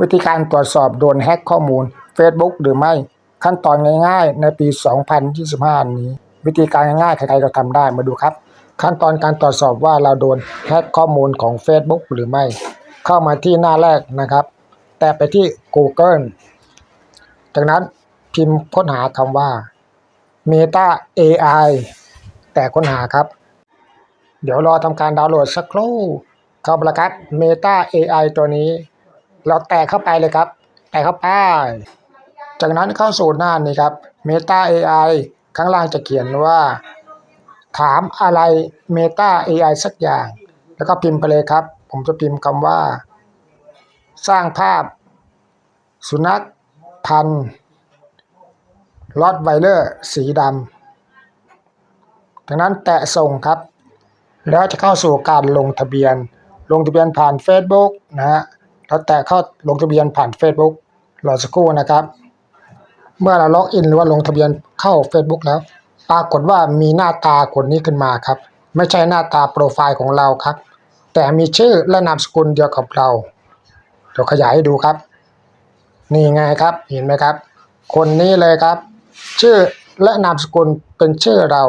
วิธีการตรวจสอบโดนแฮ็กข้อมูล Facebook หรือไม่ ขั้นตอนง่ายๆ ในปี 2025 นี้ วิธีการง่ายๆ ใครๆก็ทำได้มาดูครับ ขั้นตอนการตรวจสอบว่าเราโดนแฮ็กข้อมูลของ Facebook หรือไม่ เข้ามาที่หน้าแรกนะครับ แต่ไปที่ Google จากนั้นพิมพ์ค้นหาคำว่า Meta AI แต่ค้นหาครับ เดี๋ยวรอทำการดาวน์โหลดสักครู่เข้าประกัด Meta AI ตัวนี้ เราแตะเข้าไปเลยครับ แตะเข้าไป จากนั้นเข้าสู่หน้านี้ครับ Meta AI ข้างล่างจะเขียนว่า ถามอะไร Meta AI สักอย่าง แล้วก็พิมพ์ไปเลยครับ ผมจะพิมพ์คำว่า สร้างภาพ สุนัขพันธุ์ลอดไวเลอร์สีดำจากนั้นแตะส่งครับ แล้วจะเข้าสู่การลงทะเบียน ลงทะเบียนผ่าน Facebook นะฮะ เราแตะเข้าลงทะเบียนผ่าน Facebook รอสักครู่นะครับ เมื่อเราล็อกอินหรือว่าลงทะเบียนเข้า Facebook แล้ว ปรากฏว่ามีหน้าตาคนนี้ขึ้นมาครับ ไม่ใช่หน้าตาโปรไฟล์ของเราครับ แต่มีชื่อและนามสกุลเดียวกับเราเดี๋ยวขยายให้ดูครับ นี่ไงครับเห็นไหมครับ คนนี้เลยครับ ชื่อและนามสกุลเป็นชื่อเรา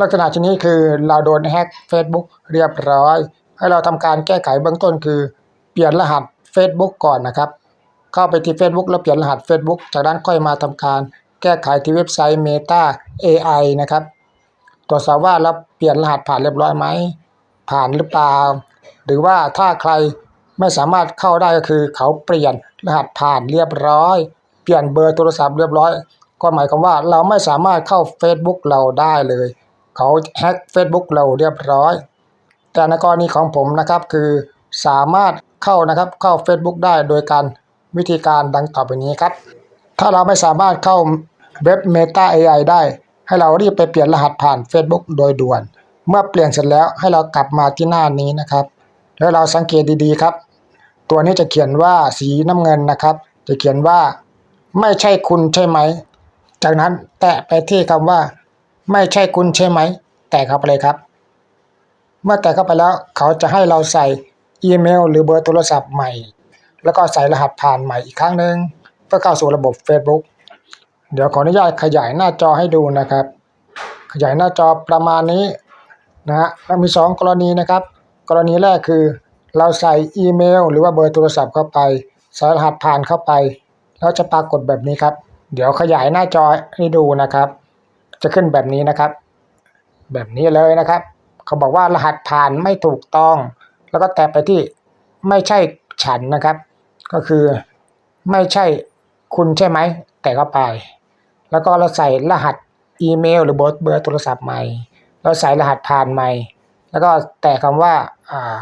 ลักษณะชนิดคือเราโดนแฮ็ก Facebook เรียบร้อย ให้เราทำการแก้ไขเบื้องต้นคือ เปลี่ยนรหัส Facebook ก่อนนะครับ เข้าไปที่ Facebook แล้วเปลี่ยนรหัส Facebook จากนั้นค่อยมาทำการแก้ไขที่เว็บไซต์ Meta AI นะครับ ตรวจสอบว่าเราเปลี่ยนรหัสผ่านเรียบร้อยไหม ผ่านหรือเปล่า หรือว่าถ้าใครไม่สามารถเข้าได้ก็คือเขาเปลี่ยนรหัสผ่านเรียบร้อย เปลี่ยนเบอร์โทรศัพท์เรียบร้อย ก็หมายความว่าเราไม่สามารถเข้า Facebook เราได้เลย เขาแฮ็ก Facebook เราเรียบร้อย แต่ในกรณีของผมนะครับคือ สามารถเข้านะครับเข้า Facebook ได้โดยการวิธีการดังต่อไปนี้ครับ ถ้าเราไม่สามารถเข้าเว็บ Meta AI ได้ ให้เรารีบไปเปลี่ยนรหัสผ่าน Facebook โดยด่วน เมื่อเปลี่ยนเสร็จแล้วให้เรากลับมาที่หน้านี้นะครับ แล้วเราสังเกตดีๆครับ ตัวนี้จะเขียนว่าสีน้ำเงินนะครับ จะเขียนว่า ไม่ใช่คุณใช่ไหม จากนั้นแตะไปที่คำว่า ไม่ใช่คุณใช่ไหม แตะเข้าไปเลยครับ เมื่อแตะเข้าไปแล้วเขาจะให้เราใส่ อีเมล หรือเบอร์โทรศัพท์ใหม่ แล้วก็ใส่รหัสผ่านใหม่อีกครั้งหนึ่งเพื่อเข้าสู่ระบบ Facebook เดี๋ยวขออนุญาตขยายหน้าจอให้ดูนะครับ ขยายหน้าจอประมาณนี้นะฮะแล้วมี 2 กรณีนะครับ กรณีแรกคือ เราใส่อีเมล หรือว่าเบอร์โทรศัพท์เข้าไปใส่รหัสผ่านเข้าไป แล้วจะปรากฏแบบนี้ครับ เดี๋ยวขยายหน้าจอให้ดูนะครับ จะขึ้นแบบนี้นะครับ แบบนี้เลยนะครับ เขาบอกว่ารหัสผ่านไม่ถูกต้อง แล้วก็แตะไปที่ไม่ใช่ฉันนะครับ ก็คือไม่ใช่คุณใช่ไหม แตะเข้าไป แล้วก็เราใส่รหัสอีเมล หรือเบอร์เบอร์โทรศัพท์ใหม่ เราใส่รหัสผ่านใหม่ แล้วก็แตะคำว่าอ่า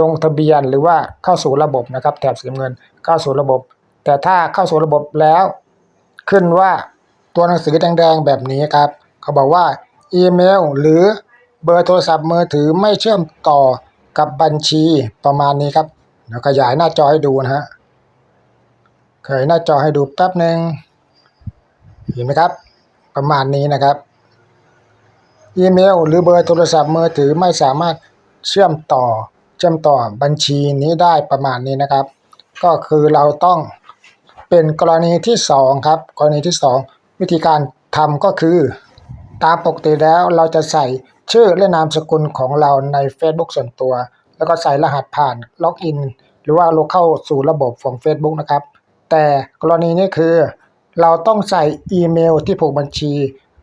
ลงทะเบียนหรือว่าเข้าสู่ระบบนะครับ แถบสีเงินเข้าสู่ระบบ แต่ถ้าเข้าสู่ระบบแล้ว ขึ้นว่าตัวหนังสือแดงๆแบบนี้ครับ เขาบอกว่าอีเมล หรือเบอร์โทรศัพท์มือถือไม่เชื่อมต่อ กับบัญชีประมาณนี้ครับเดี๋ยวขยายหน้าจอให้ดูนะฮะขยายหน้าจอให้ดูแป๊บหนึ่งเห็นไหมครับ ประมาณนี้นะครับ อีเมลหรือเบอร์โทรศัพท์มือถือไม่สามารถเชื่อมต่อเชื่อมต่อบัญชีนี้ได้ประมาณนี้นะครับ ก็คือเราต้องเป็นกรณีที่สองครับกรณีที่สองวิธีการทำก็คือ ตามปกติแล้วเราจะใส่ ชื่อและนามสกุลของเราใน Facebook ส่วนตัว แล้วก็ใส่รหัสผ่านล็อกอินหรือว่าเราเข้าสู่ระบบของ Facebook นะครับ แต่กรณีนี้คือ เราต้องใส่อีเมลที่ผูกบัญชี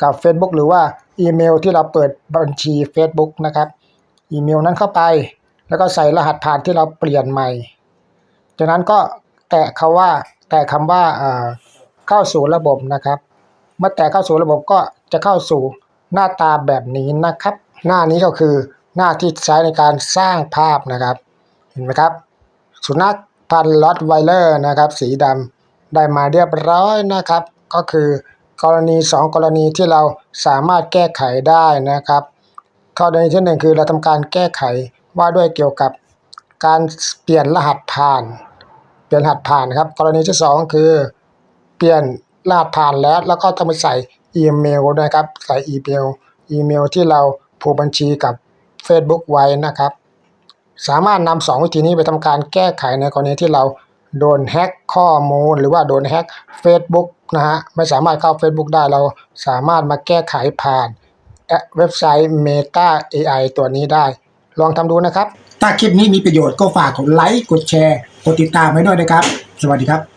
กับ Facebook หรือว่าอีเมลที่เราเปิดบัญชี Facebook นะครับ อีเมลนั้นเข้าไป แล้วก็ใส่รหัสผ่านที่เราเปลี่ยนใหม่ จากนั้นก็แตะคาว่าแตะคำว่าเข้าสู่ระบบนะครับ เมื่อแตะเข้าสู่ระบบก็จะเข้าสู่ หน้าตาแบบนี้นะครับ หน้านี้ก็คือหน้าที่ใช้ในการสร้างภาพนะครับ เห็นไหมครับ สุนัขพันธุ์ลอตไวเลอร์นะครับ สีดำได้มาเรียบร้อยนะครับ ก็คือกรณี 2 กรณีที่เราสามารถแก้ไขได้นะครับกรณีที่หนึ่งคือเราทำการแก้ไขว่าด้วยเกี่ยวกับการเปลี่ยนรหัสผ่าน เปลี่ยนรหัสผ่านครับ กรณีที่สองคือ เปลี่ยนรหัสผ่านแล้ว แล้วก็ต้องไปใส่ อีเมลด้วยครับใส่อีเมลอีเมลที่เราผูกบัญชีกับ Facebook ไว้นะครับ สามารถนำสองวิธีนี้ไปทำการแก้ไขในกรณีที่เราโดนแฮ็กข้อมูล หรือว่าโดนแฮ็ก Facebook นะฮะไม่สามารถเข้า Facebook ได้เราสามารถมาแก้ไขผ่านแอปเว็บไซต์ Meta AI ตัวนี้ได้ ลองทำดูนะครับ ถ้าคลิปนี้มีประโยชน์ก็ฝากกดไลค์กดแชร์ กดติดตามไว้ด้วยนะครับ สวัสดีครับ